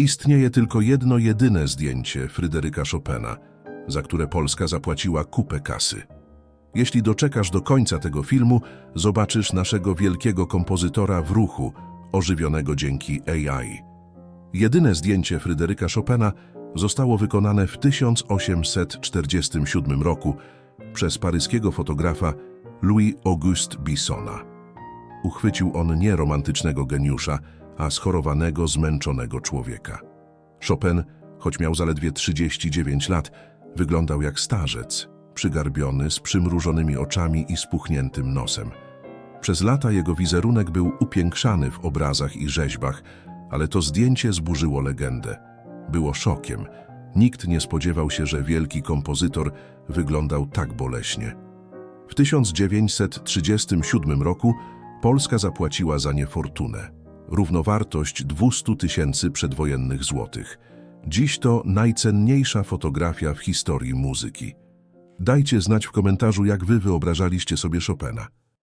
Istnieje tylko jedno jedyne zdjęcie Fryderyka Chopina, za które Polska zapłaciła kupę kasy. Jeśli doczekasz do końca tego filmu, zobaczysz naszego wielkiego kompozytora w ruchu, ożywionego dzięki AI. Jedyne zdjęcie Fryderyka Chopina zostało wykonane w 1847 roku przez paryskiego fotografa Louis-Auguste Bissona. Uchwycił on nie romantycznego geniusza, a schorowanego, zmęczonego człowieka. Chopin, choć miał zaledwie 39 lat, wyglądał jak starzec, przygarbiony, z przymrużonymi oczami i spuchniętym nosem. Przez lata jego wizerunek był upiększany w obrazach i rzeźbach, ale to zdjęcie zburzyło legendę. Było szokiem. Nikt nie spodziewał się, że wielki kompozytor wyglądał tak boleśnie. W 1937 roku Polska zapłaciła za nie fortunę. Równowartość 200 tysięcy przedwojennych złotych. Dziś to najcenniejsza fotografia w historii muzyki. Dajcie znać w komentarzu, jak wy wyobrażaliście sobie Chopina.